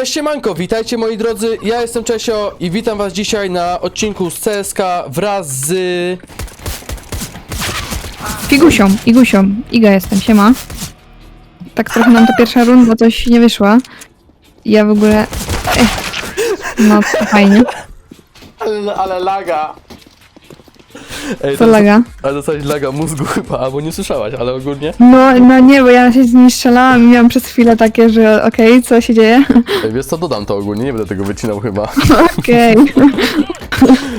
Cześć siemanko, witajcie moi drodzy, ja jestem Czesio i witam was dzisiaj na odcinku z CSK wraz z... Figusią, Igusią. Iga jestem, siema. Tak trochę nam ta pierwsza runda coś nie wyszła. Ja w ogóle... Ech. No, to fajnie. Ale, ale laga! Ej, Co laga? Ale dostałeś laga mózgu chyba, albo nie słyszałaś, ale ogólnie... No, no nie, bo ja się z nim strzelałam i miałam przez chwilę takie, że okej, co się dzieje? Ej, wiesz co, dodam to ogólnie, nie będę tego wycinał chyba. Okej.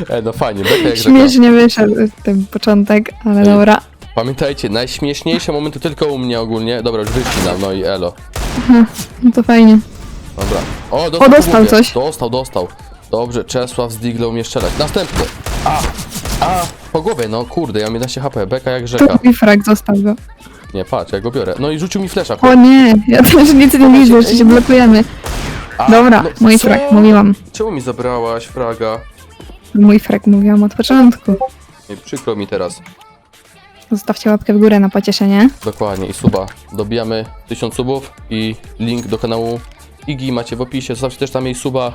Ej, no fajnie, beka jak rzeka. Śmiesznie wyszedł ten początek, ale dobra. Pamiętajcie, najśmieszniejsze momenty tylko u mnie ogólnie. Dobra, już wycinam, no i elo. No to fajnie. Dobra. O, O, dostał, dostał mówię. coś. Dostał, dostał. Dobrze, Czesław z Diglą strzelać. Następny. A, a, po głowie, no kurde, ja mam 11 HP, beka jak rzeka. Tu i frag został go. Nie, patrz, ja go biorę. No i rzucił mi flesza. O nie, ja też nic nie widzę, jeszcze się blokujemy. A, Dobra, no mój co? frag, mówiłam. Czemu mi zabrałaś fraga? Mój frag mówiłam od początku. Nie, przykro mi teraz. Zostawcie łapkę w górę na pocieszenie. Dokładnie, i suba. Dobijamy 1000 subów i link do kanału Igi macie w opisie. Zostawcie też tam jej suba.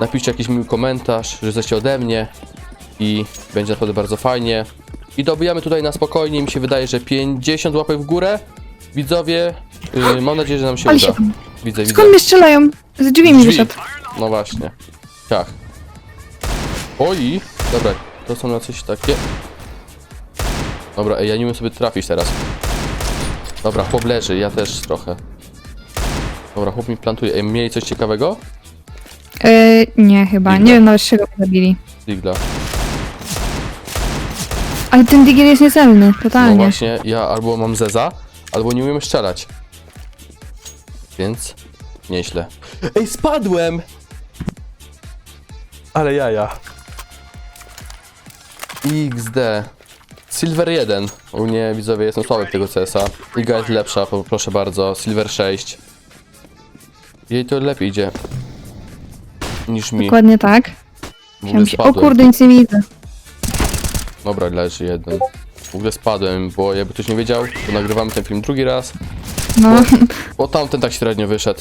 Napiszcie jakiś miły komentarz, że jesteście ode mnie i będzie naprawdę bardzo fajnie. I dobijamy tutaj na spokojnie. Mi się wydaje, że 50 łapek w górę. Widzowie, yy, mam nadzieję, że nam się Ale uda. się tam. Widzę, widzę. Skąd mnie strzelają? Z drzwi mi Drzwi. wyszedł. No właśnie. Tak. Oj, dobra, to są na coś takie. Dobra, ej, ja nie umiem sobie trafić teraz. Dobra, chłop leży, ja też trochę. Dobra, chłop mi plantuje. Ej, mieli coś ciekawego? Yy, nie, chyba. Nie wiem nawet z czego mnie zabili. Digla. Ale ten digiel jest niecelny, No totalnie. właśnie, ja albo mam zeza, albo nie umiem strzelać. Więc nieźle. Ej, spadłem! Ale jaja. XD. Silver 1. U mnie widzowie jestem słaby w tego CS-a. Liga jest lepsza, po- proszę bardzo. Silver 6. Jej to lepiej idzie. Niż mi. Dokładnie tak. W ogóle Chciałam się... O spadłem. kurde, nic nie widzę. Dobra, leży jeden. W ogóle spadłem, bo jakby ktoś nie wiedział, to nagrywamy ten film drugi raz. No, Bo tamten tak średnio wyszedł.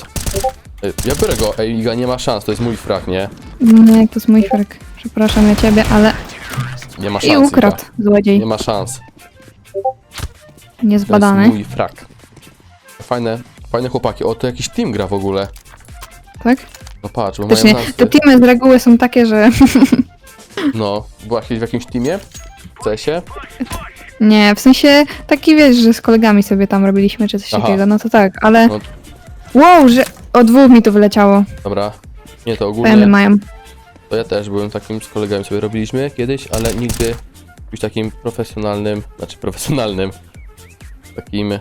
Ej, Ja biorę go, ej, Iga nie ma szans, to jest mój frak, nie? nie, to jest mój frag. Przepraszam ja ciebie, ale... Nie ma szans. I Iga. ukradł, złodziej. Nie ma szans. To Niezbadany. jest mój frak. Fajne, fajne chłopaki. O, to jakiś team gra w ogóle. Tak? No patrz, bo mają nie. nazwy. Te teamy z reguły są takie, że... No, byłaś kiedyś w jakimś teamie? W CS-ie? nie, w sensie taki wiesz, że z kolegami sobie tam robiliśmy czy coś Aha. takiego, no to tak, ale... No. Wow, że o dwóch mi tu wyleciało. Dobra. Nie, to ogólnie, mają. to ja też byłem takim z kolegami sobie robiliśmy kiedyś, ale nigdy już takim profesjonalnym, znaczy profesjonalnym, takim,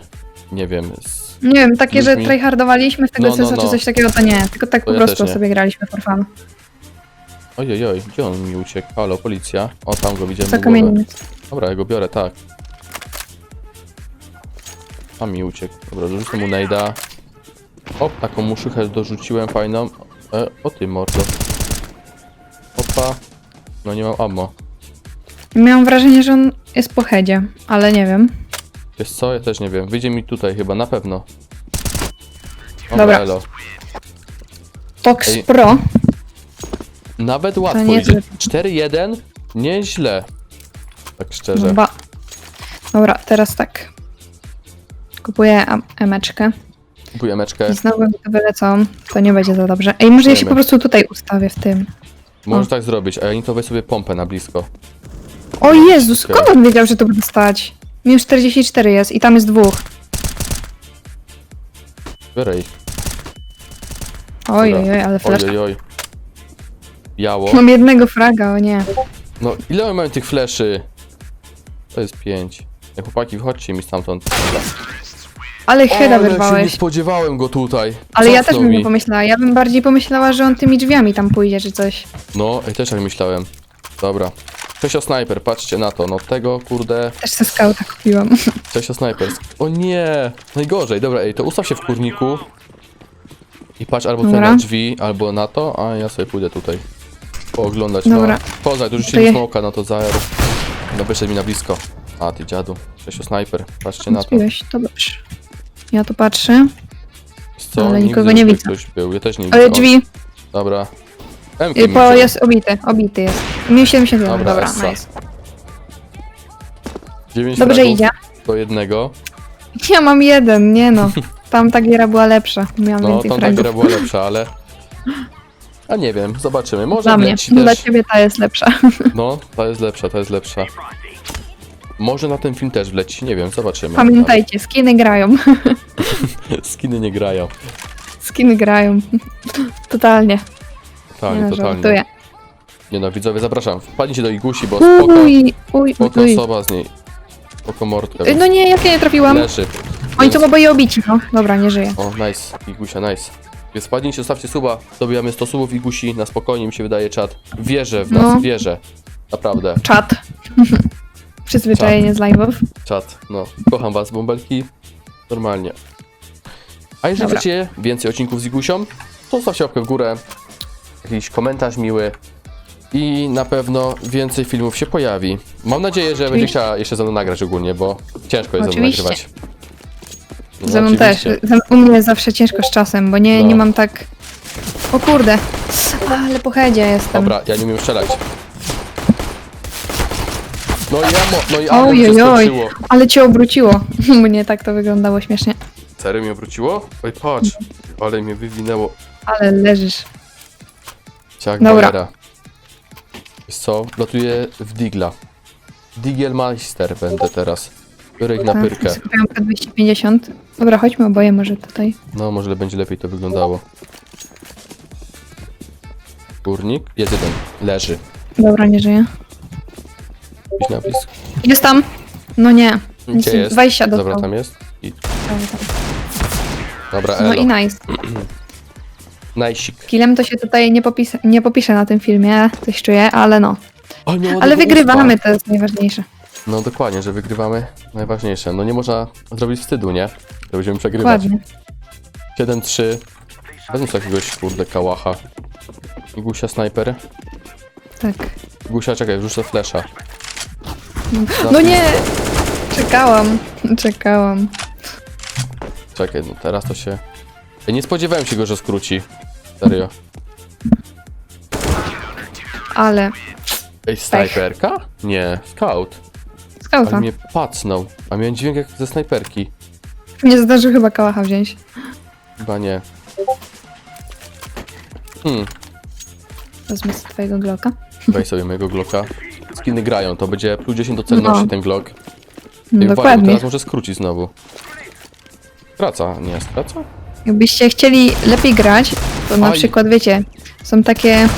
nie wiem, z Nie wiem, takie, że Ludźmi. tryhardowaliśmy w tego No, no, no. czy coś takiego, to nie. Tylko tak To po ja prostu nie. sobie graliśmy for fun. Ojej, oj, gdzie on mi uciekł? Halo, policja. O, tam go widziałem Za głowę. kamieniem jest. Dobra, ja go biorę, tak. Tam mi uciekł. Dobra, dorzucę mu nejda. O, taką muszychę dorzuciłem fajną. E, o ty mordo. Opa. No nie mam ammo. Miałam wrażenie, że on jest po headzie, ale nie wiem. Wiesz co? Ja też nie wiem. Wyjdzie mi tutaj chyba, na pewno. Dobra. Elo. Tox Ej. Pro. Nawet łatwo nie idzie. zbyt. 4-1. Nieźle. Tak szczerze. Ba. Dobra, teraz tak. Kupuję am- emeczkę. Kupuję meczkę. I znowu mi to wylecą. To nie będzie za dobrze. Ej, może ja się Wiemy. po prostu tutaj ustawię w tym. Możesz tak zrobić, a ja nie to weź sobie pompę na blisko. O Jezus, Okej. skąd on wiedział, że to będzie stać? Minus 44 jest i tam jest dwóch. Ich. Oj, Dobra. oj, oj, ale oj, oj. Biało. Mam jednego fraga, o nie. No, ile oni mają tych fleszy? To jest pięć. Ej, chłopaki, wychodźcie mi stamtąd. Ale heada Ale się nie wyrwałeś. spodziewałem go tutaj. Ale ja też Cofnął bym mi. nie pomyślała. Ja bym bardziej pomyślała, że on tymi drzwiami tam pójdzie czy coś. No, ej, też tak myślałem. Dobra. Cześć o snajper, patrzcie na to. No tego, kurde. Też se skauta kupiłam. Cześć o snajper. O nie! Najgorzej. Dobra, ej, to ustaw się w kurniku. I patrz albo tutaj Dobra. na drzwi, albo na to, a ja sobie pójdę tutaj. Pooglądać. Dobra. No, poznaj, tu To rzucili je- smoka, no to za No wyszedł mi na blisko. A, ty dziadu. O snajper. Patrzcie na to. Zbiłeś, to dobrze. Ja tu patrzę. Co? Ale nikogo nie widzę. Ktoś był. Ja też nie widzę. Ale O, drzwi, Dobra. Emki y, mi po, jest obity, obity jest. Minus 71, Dobra, dobra, essa. nice. Dziewięć Dobrze fragów idzie. Do jednego. Ja mam jeden, nie no. Tam ta giera była lepsza, miałam No, więcej tam ta fragów. gra była lepsza, ale... A nie wiem, zobaczymy. Może Dla mnie, wleci dla też... ciebie ta jest lepsza. No, ta jest lepsza, ta jest lepsza. Może na ten film też wleci, nie wiem, zobaczymy. Pamiętajcie, skiny grają. Skiny nie grają. Skiny grają. Totalnie. Totalnie, nie no, totalnie. żartuję. Nie no, widzowie, zapraszam. Wpadnijcie do Igusi, bo spoko, Uj, uj, spoko uj. osoba z niej. Spoko mordka. No nie, jak ja nie trafiłam. Leży. Oni są oboje obici, no. Dobra, nie żyję. O, nice, Igusia, nice. Więc wpadnijcie, zostawcie suba, dobijamy 100 subów Igusi, na spokojnie mi się wydaje czat. Wierzę w nas, No. wierzę. Naprawdę, Czat. Przyzwyczajenie z live'ów. czat, no. Kocham was, bąbelki. Normalnie. A jeżeli Dobra. chcecie więcej odcinków z Igusią, to zostawcie łapkę w górę, jakiś komentarz miły i na pewno więcej filmów się pojawi. Mam nadzieję, że będzie Oczywiście. chciała jeszcze ze mną nagrać ogólnie, bo ciężko jest ze mną nagrywać. No, Ze mną też. oczywiście. Ze- U mnie zawsze ciężko z czasem, bo nie, No. nie mam tak... O kurde. Ale po headzie jestem. Dobra, ja nie umiem strzelać. No i amo, no i amo mi się Ojojoj. skończyło. Ale cię obróciło. Mnie tak to wyglądało śmiesznie. Serio mnie obróciło? Oj, patrz, ale mnie wywinęło. Ale leżysz. Ciak Dobra. bajera. Wiesz co, lotuję w Digla. Digielmeister będę teraz. Ich na Tak, pyrkę. Skupiłam P250. Dobra, chodźmy oboje może tutaj. No, może będzie lepiej to wyglądało. Górnik, jest jeden, leży. Dobra, nie żyję. Jakiś napis. Jest tam! No nie. Nic, Gdzie jest? 20 dostał. Dobra, tam jest. I, Prawie tam. dobra, No i nice. Najsik. Killem to się tutaj nie, popis- nie popisze na tym filmie, coś czuję, ale no. Ale, wygrywamy, to jest najważniejsze. No dokładnie, że wygrywamy. Najważniejsze. No nie można zrobić wstydu, nie? To będziemy przegrywać. Dokładnie. 7-3. Wezmę sobie jakiegoś kurde kałacha. I Gusia snajper. Tak. Gusia, czekaj, wrzucę flesza. No nie! Czekałam. Czekałam. Czekaj, no teraz to się... Nie spodziewałem się go, że skróci. Serio. Ale. Ej, snajperka? Nie, scout. Ale Skauta. mnie pacnął. A miałem dźwięk jak ze snajperki. Nie zdarzy chyba kałacha wziąć. Chyba nie. Hmm, Wezmę z twojego glocka. weź sobie mojego Glocka. Skiny grają, to będzie plus 10 do celności No. ten Glock. No, Ej, bo dokładnie. teraz może skrócić znowu. Skraca, nie, skraca? Jakbyście chcieli lepiej grać, to na Aj. przykład wiecie, są takie.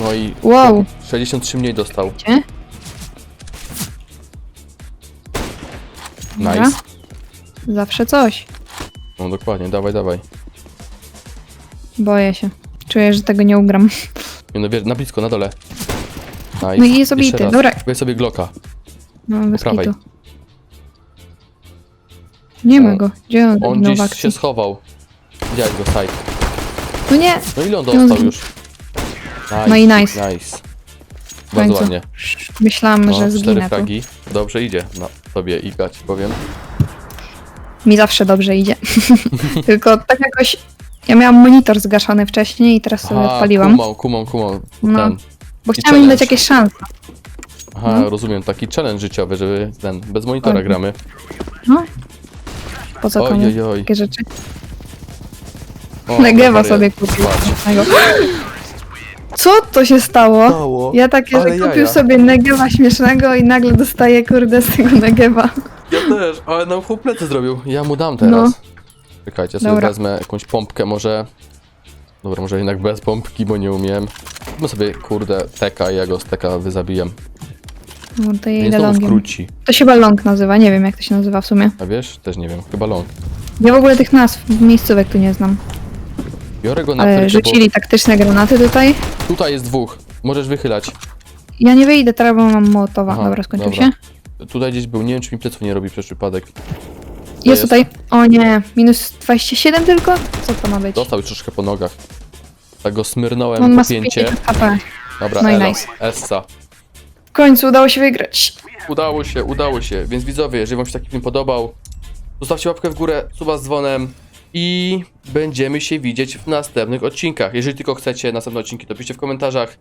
No i Wow. 63 mniej dostał. Dobra. Nice. Zawsze coś. No dokładnie, dawaj, dawaj. Boję się. Czuję, że tego nie ugram. Nie, no wiesz, na blisko, na dole. Nice. No i jest Jeszcze obity, raz. dobra. Weź sobie Glocka. No, bez prawej. kitu. Nie ma On- go. Gdzie on, On w gdzieś się schował. Widziałeś go, side. No nie! No ile on on dostał już? Nice, No i nice. Nice. W Bardzo końcu. ładnie. Myślałam, No, że cztery zginę tu. fragi. Dobrze idzie na tobie i ci powiem. Mi zawsze dobrze idzie. Tylko tak jakoś... Ja miałam monitor zgaszony wcześniej i teraz sobie Aha, odpaliłam. kumam, kumam, kumam. No. Ten. Bo i chciałam im dać challenge. jakieś szanse. Aha, No. rozumiem, taki challenge życiowy, żeby ten, bez monitora Oj. gramy. No. Po co komu Oj, oj, oj. takie rzeczy? O, Negewa sobie kupił. Patrz. Co to się stało? Stało. Ja takie, Ale że kupił jaja. sobie negewa śmiesznego i nagle dostaję kurde z tego negewa. Ja też, ale nam chłop plecy zrobił. Ja mu dam teraz. No. Czekajcie, sobie Dobra. wezmę jakąś pompkę może. Dobra, może jednak bez pompki, bo nie umiem. Zróbmy sobie, kurde, teka i ja go z teka wyzabijam. No to Nie idę znowu longiem. skróci. To się chyba long nazywa, nie wiem jak to się nazywa w sumie. A wiesz? Też nie wiem, chyba long. Ja w ogóle tych nazw miejscówek tu nie znam. Biorę go na Ale pyrkę, rzucili taktyczne granaty tutaj. bo tutaj jest dwóch. Możesz wychylać. Ja nie wyjdę teraz, bo mam mołotowa. Aha, Dobra, skończył dobra. się. Tutaj gdzieś był, nie wiem czy mi pleców nie robi przez przypadek. Jest, jest? tutaj. O nie, minus 27 tylko? Co to ma być? Dostał już troszkę po nogach. Tak go smyrnąłem On ma po pięcie. 50 HP. Dobra, No i elo, nice. Essa. W końcu udało się wygrać. Udało się, udało się. Więc widzowie, jeżeli wam się taki film podobał, zostawcie łapkę w górę, suba z dzwonem i będziemy się widzieć w następnych odcinkach. Jeżeli tylko chcecie następne odcinki, to piszcie w komentarzach.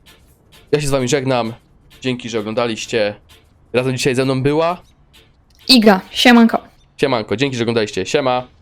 Ja się z wami żegnam. Dzięki, że oglądaliście. Razem dzisiaj ze mną była Iga, siemanko. Siemanko. Dzięki, że oglądaliście. Siema.